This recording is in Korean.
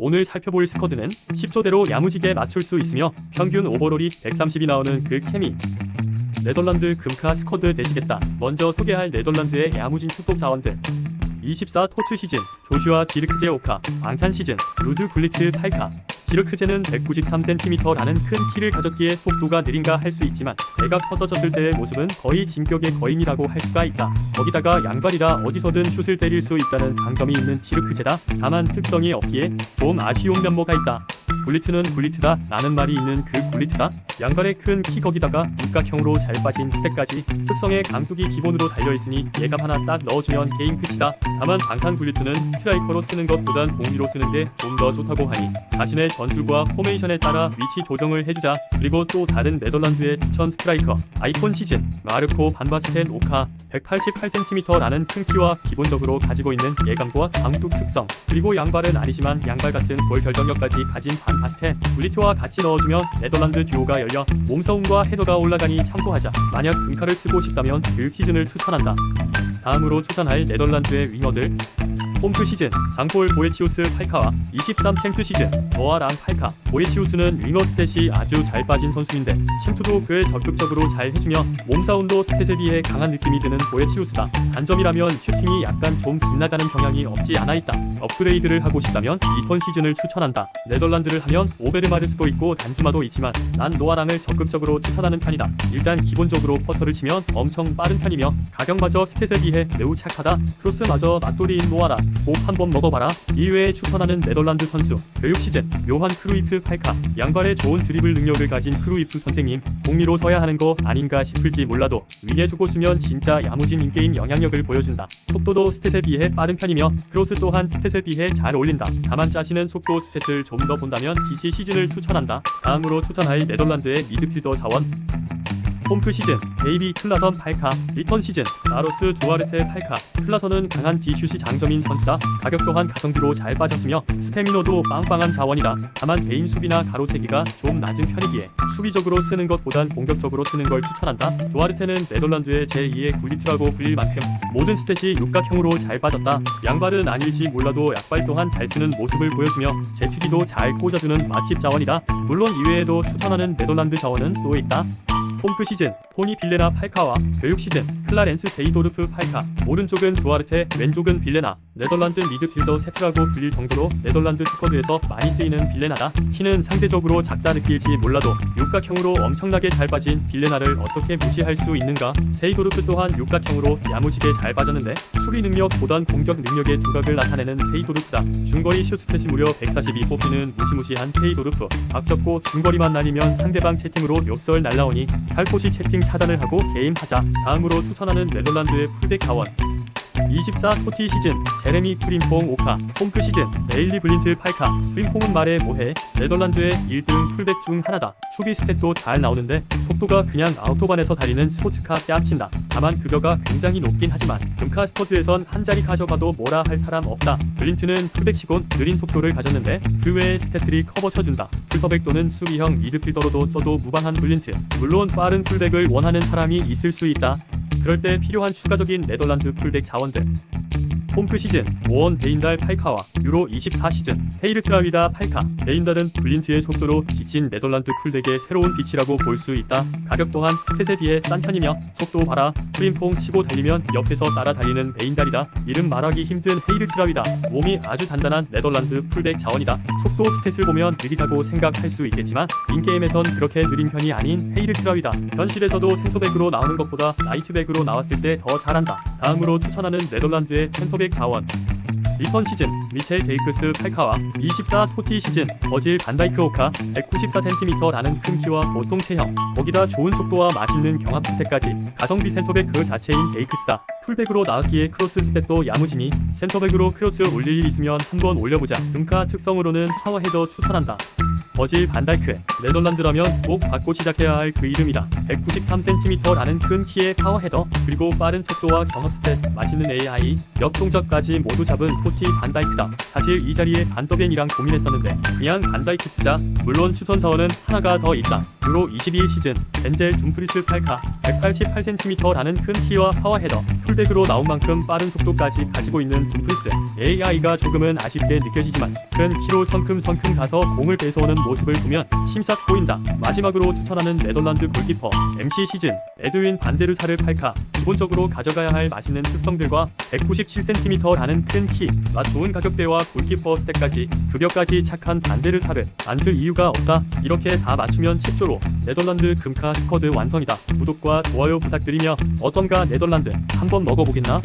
오늘 살펴볼 스쿼드는 10조대로 야무지게 맞출 수 있으며 평균 오버롤이 130이 나오는 그 케미. 네덜란드 금카 스쿼드 되시겠다. 먼저 소개할 네덜란드의 야무진 축복 자원들. 24 토츠 시즌 조슈아 지르크제 오카 앙탄 시즌 루드 굴리츠 8카 지르크제는 193cm라는 큰 키를 가졌기에 속도가 느린가 할 수 있지만 애가 뻗어졌을 때의 모습은 거의 진격의 거인이라고 할 수가 있다. 거기다가 양발이라 어디서든 슛을 때릴 수 있다는 강점이 있는 지르크제다. 다만 특성이 없기에 좀 아쉬운 면모가 있다. 굴리트는 굴리트다. 라는 말이 있는 그 굴리트다. 양발의 큰 키 거기다가 육각형으로 잘 빠진 스택까지 특성의 강뚝이 기본으로 달려있으니 예감 하나 딱 넣어주면 게임 끝이다. 다만 방탄 굴리트는 스트라이커로 쓰는 것보단 공비로 쓰는 게 좀 더 좋다고 하니 자신의 전술과 포메이션에 따라 위치 조정을 해주자. 그리고 또 다른 네덜란드의 추천 스트라이커 아이콘 시즌 마르코 반바스텐 오카 188cm라는 큰 키와 기본적으로 가지고 있는 예감과 강뚝 특성. 그리고 양발은 아니지만 양발 같은 볼 결정력까지 가진 반 바스텐 굴리트와 같이 넣어주면 네덜란드 듀오가 열려 몸싸움과 헤더가 올라가니 참고하자. 만약 금카를 쓰고 싶다면 그 시즌을 추천한다. 다음으로 추천할 네덜란드의 윙어들 홈프 시즌 장폴 보에치우스 8카와 23 챔스 시즌 노아랑 8카. 보에치우스는 윙어 스탯이 아주 잘 빠진 선수인데 침투도 꽤 적극적으로 잘 해주며 몸싸움도 스탯에 비해 강한 느낌이 드는 보에치우스다. 단점이라면 슈팅이 약간 좀 빗나가는 경향이 없지 않아 있다. 업그레이드를 하고 싶다면 이턴 시즌을 추천한다. 네덜란드를 하면 오베르마르스도 있고 단주마도 있지만 난 노아랑을 적극적으로 추천하는 편이다. 일단 기본적으로 퍼터를 치면 엄청 빠른 편이며 가격마저 스탯에 비해 매우 착하다. 크로스마저 맛돌이인 노아랑 꼭 한번 먹어봐라. 이외에 추천하는 네덜란드 선수 교육 시즌 요한 크루이프 8카. 양발의 좋은 드리블 능력을 가진 크루이프 선생님 공미로 서야 하는 거 아닌가 싶을지 몰라도 위에 두고 쓰면 진짜 야무진 인게임 영향력을 보여준다. 속도도 스탯에 비해 빠른 편이며 크로스 또한 스탯에 비해 잘 어울린다. 다만 짜시는 속도 스탯을 좀 더 본다면 DC 시즌을 추천한다. 다음으로 추천할 네덜란드의 미드필더 자원 홈프 시즌 베이비 클라선 8카 리턴 시즌 마로스 두아르테 8카. 클라선은 강한 디슛이 장점인 선수다. 가격 또한 가성비로 잘 빠졌으며 스태미너도 빵빵한 자원이다. 다만 개인 수비나 가로세기가 좀 낮은 편이기에 수비적으로 쓰는 것보단 공격적으로 쓰는 걸 추천한다. 두아르테는 네덜란드의 제2의 굴리트라고 불릴 만큼 모든 스탯이 육각형으로 잘 빠졌다. 양발은 아닐지 몰라도 약발 또한 잘 쓰는 모습을 보여주며 제트기도 잘 꽂아주는 맛집 자원이다. 물론 이외에도 추천하는 네덜란드 자원은 또 있다 홈프 시즌 토니 빌레나 8카와 교육 시즌 클라렌스 세이도르프 8카. 오른쪽은 두아르테 왼쪽은 빌레나. 네덜란드 미드필더 세트라고 불릴 정도로 네덜란드 스쿼드에서 많이 쓰이는 빌레나다. 키는 상대적으로 작다 느낄지 몰라도 육각형으로 엄청나게 잘 빠진 빌레나를 어떻게 무시할 수 있는가? 세이도르프 또한 육각형으로 야무지게 잘 빠졌는데 수비 능력보단 공격 능력의 두각을 나타내는 세이도르프다. 중거리 슛 스탯이 무려 142 뽑히는 무시무시한 세이도르프. 박 접고 중거리만 날리면 상대방 채팅으로 욕설 날라오니 살포시 채팅 차단을 하고 게임하자. 다음으로 추천하는 네덜란드의 풀백 자원. 24 토티 시즌 제레미 프림퐁 5카 홈크 시즌 레일리 블린트 8카 프림퐁은 말해 뭐해? 네덜란드의 1등 풀백 중 하나다. 수비 스탯도 잘 나오는데 속도가 그냥 아우토반에서 달리는 스포츠카 뺨친다. 다만 급여가 굉장히 높긴 하지만 금카 스쿼드에선 한 자리 가져가도 뭐라 할 사람 없다. 블린트는 풀백치곤 느린 속도를 가졌는데 그 외의 스탯들이 커버 쳐준다. 풀터백 또는 수비형 미드필더로도 써도 무방한 블린트. 물론 빠른 풀백을 원하는 사람이 있을 수 있다 그럴 때 필요한 추가적인 네덜란드 풀백 자원들 홈프 시즌 오원 베인달 8카와 유로 24 시즌 헤이르 트라비다 8카. 베인달은 블린트의 속도로 직진 네덜란드 풀백의 새로운 빛이라고 볼 수 있다. 가격 또한 스탯에 비해 싼 편이며 속도 봐라. 프림퐁 치고 달리면 옆에서 따라 달리는 베인달이다. 이름 말하기 힘든 헤이르 트라비다. 몸이 아주 단단한 네덜란드 풀백 자원이다. 속도 스탯을 보면 느리다고 생각할 수 있겠지만 인게임에선 그렇게 느린 편이 아닌 헤이르 트라비다. 현실에서도 센터백으로 나오는 것보다 라이트백으로 나왔을 때 더 잘한다. 다음으로 추천하는 네덜란드의 센터백 자원. 리턴 시즌 미첼 데이크스 8카와 24 토티 시즌 버질 반다이크 오카 194cm라는 큰 키와 보통 체형 거기다 좋은 속도와 맛있는 경합 스탯까지 가성비 센터백 그 자체인 데이크스다. 풀백으로 나왔기에 크로스 스탯도 야무지니 센터백으로 크로스 올릴 일 있으면 한번 올려보자. 금카 특성으로는 파워헤더 추천한다 버질 반다이크 네덜란드라면 꼭 받고 시작해야 할 그 이름이다. 193cm라는 큰 키의 파워헤더 그리고 빠른 속도와 경합 스탯 맛있는 AI 역동작까지 모두 잡은 토티 반다이크다. 사실 이 자리에 반더벤이랑 고민했었는데 그냥 반다이크 쓰자. 물론 추천 자원은 하나가 더 있다. 유로 22일 시즌 벤젤 둠프리스 팔카 188cm라는 큰 키와 파워헤더 풀백으로 나온 만큼 빠른 속도까지 가지고 있는 둠프리스. AI가 조금은 아쉽게 느껴지지만 큰 키로 성큼성큼 가서 공을 뺏어오는 모습을 보면 심싹 보인다. 마지막으로 추천하는 네덜란드 골키퍼 MC 시즌 에드윈 반데르사르 팔카. 기본적으로 가져가야 할 맛있는 특성들과 197cm라는 큰 키, 맛 좋은 가격대와 골키퍼 스택까지 급여까지 착한 반데르사르 안쓸 이유가 없다. 이렇게 다 맞추면 10조로 네덜란드 금카 스쿼드 완성이다. 구독과 좋아요 부탁드리며 어떤가 네덜란드? 한번 먹어보겠나?